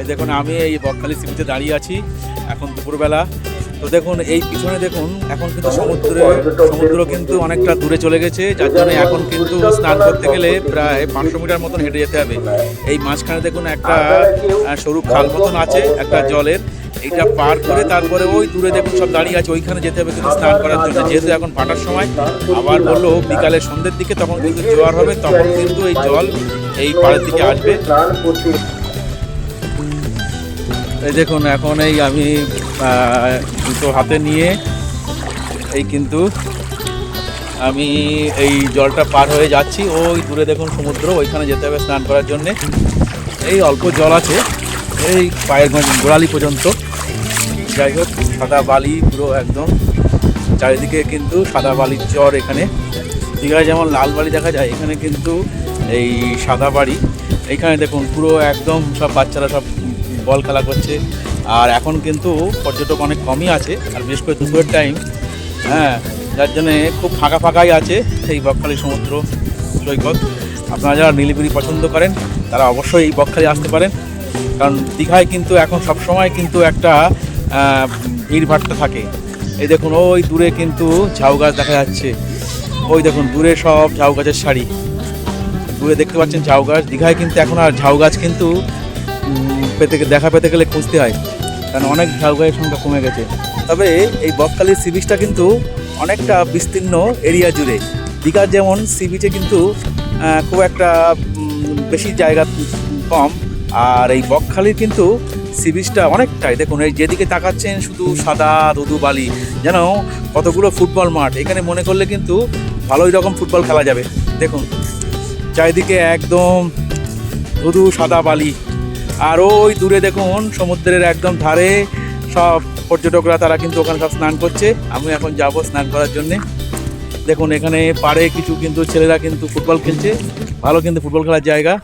এই দেখুন, আমি এই বকখালি সিবিতে দাঁড়িয়ে আছি এখন দুপুরবেলা। তো দেখুন, এই পিছনে দেখুন, এখন কিন্তু সমুদ্রে সমুদ্র কিন্তু অনেকটা দূরে চলে গেছে, যার জন্য এখন কিন্তু স্নান করতে গেলে প্রায় পাঁচশো মিটার মতন হেঁটে যেতে হবে। এই মাঝখানে দেখুন, একটা সরু খাল মতন আছে, একটা জলের। এইটা পার করে তারপরে ওই দূরে দেখুন, সব দাঁড়িয়ে আছে, ওইখানে যেতে হবে কিন্তু স্নান করার জন্য। যেহেতু এখন ফাটার সময়, আবার বলল বিকালে সন্ধ্যের দিকে, তখন কিন্তু জোয়ার হবে, তখন কিন্তু এই জল এই পাড়ের দিকে আসবে। এই দেখুন, এখন এই আমি দুটো হাতে নিয়ে, এই কিন্তু আমি এই জলটা পার হয়ে যাচ্ছি। ওই দূরে দেখুন সমুদ্র, ওইখানে যেতে হবে স্নান করার জন্যে। এই অল্প জল আছে, এই পায়ের গোড়ালি পর্যন্ত। যাই হোক, সাদা বালি পুরো একদম। চারিদিকে কিন্তু সাদা বালির চর এখানে। দীঘায় যেমন লাল বালি দেখা যায়, এখানে কিন্তু এই সাদা বাড়ি এইখানে দেখুন পুরো একদম সব বাচ্চারা সব বল খেলা করছে। আর এখন কিন্তু পর্যটক অনেক কমই আছে, আর বিশেষ করে দুপুরের টাইম হ্যাঁ যার জন্যে খুব ফাঁকা ফাঁকাই আছে সেই বকখালি সমুদ্র সৈকত। আপনারা যারা নীলিবিরি পছন্দ করেন, তারা অবশ্যই এই বকখালি আসতে পারেন। কারণ দীঘায় কিন্তু এখন সব সময় কিন্তু একটা ভিড়ভাট্টা থাকে। এই দেখুন, ওই দূরে কিন্তু ঝাউ গাছ দেখা যাচ্ছে। ওই দেখুন, দূরে সব ঝাউ গাছের শাড়ি দূরে দেখতে পাচ্ছেন ঝাউ গাছ। দীঘায় কিন্তু এখন আর ঝাউ গাছ কিন্তু পেতে দেখা পেতে গেলে খুঁজতে হয়, কারণ অনেক ঝাউগাছের সংখ্যা কমে গেছে। তবে এই বকখালির সি বিচটা কিন্তু অনেকটা বিস্তীর্ণ এরিয়া জুড়ে। দীঘার যেমন সি বিচে কিন্তু খুব একটা বেশি জায়গা কম, আর এই বকখালির কিন্তু সি বিচটা অনেকটাই। দেখুন, এই যেদিকে তাকাচ্ছেন, শুধু সাদা দুদু বালি, যেন কতগুলো ফুটবল মাঠ। এখানে মনে করলে কিন্তু ভালোই রকম ফুটবল খেলা যাবে। দেখুন, চারিদিকে একদম ধুধু সাদা বালি আর ওই দূরে দেখুন, সমুদ্রের একদম ধারে সব পর্যটকরা তারা কিন্তু ওখানে সব স্নান করছে। আমি এখন যাব স্নান করার জন্যে। দেখুন, এখানে পাড়ে কিছু কিন্তু ছেলেরা কিন্তু ফুটবল খেলছে। ভালো কিন্তু ফুটবল খেলার জায়গা।